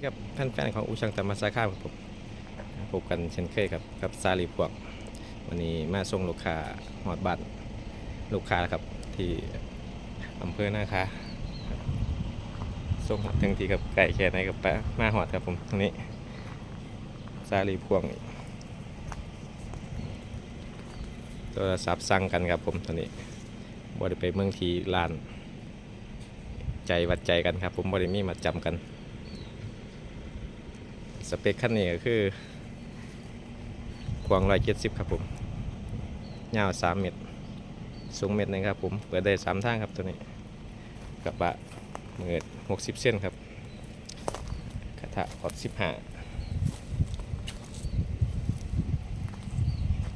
ดีครับแฟนๆของอูช่างตำมาสาขาครับผมพบกันเช่นเคยครับกับซาลีพวก วันนี้มาส่งลูกค้าหอดบัตรลูกค้าครับที่อำเภอนาคาครับส่งถึงทีกับไก่แค่ไหนกับแปะมาหอดครับผมตรงนี้ซาลีพวงโทรศัพท์สั่งกันครับผมตอนนี้บ่ได้ไปเมืองทีร้าน ใจวัดใจกันครับ ผมบริมีมาจำกัน สเปคขั้นนี้ก็คือควางร้อยเจ็ดสิบครับผมยาวสามเมตร สูงเมตรหนึงครับผม เปิดได้สามทางครับตัวนี้กระบะเมือหกสิบเส้นครับกระทะออดสิบห้า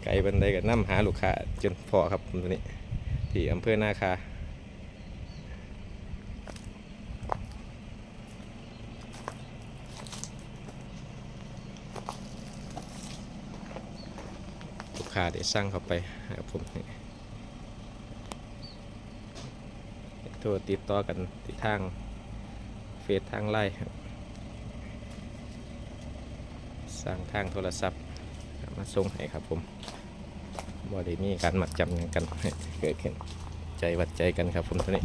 ไกลบันไดกับน้ำหาลูกค้าจนพอครับผมตัวนี้ ที่อำเภอนาคา ลูกค้าได้สั่งเข้าไปครับผมโทรติดต่อกันที่ทางเฟซทางไลน์ครับสั่งทางโทรศัพท์มาส่งให้ครับผมบ่ได้มีการหมัดจำยังกันเกิดขึ้นใจวัดใจกันครับผมตัวนี้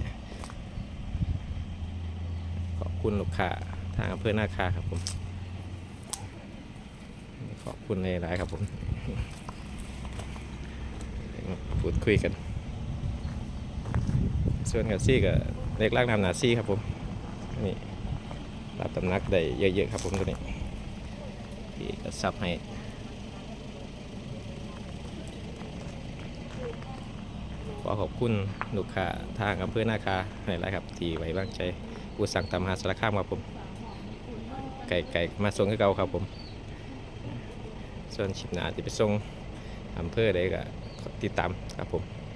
ขอบคุณลูกค้าทางอำเภอนาคาครับผมขอบคุณในหลายๆครับผม พูดคุยกัน ส่วนกับซี่กับเล็กลากนำหนาซี่ครับผมนี่รับตำนักได้เยอะๆครับผมตัวนี้ที่ก็ซับให้ขอขอบคุณลูกค้าทางอำเภอนาคาในหลายๆครับ ที่ไว้วางใจผู้สั่งตามหาสารคามครับผม ไก่ไก่มาส่งให้เก่าครับผม ส่วนชิปหนาจะไปส่งอำเภอใดก็ ติดตามครับผม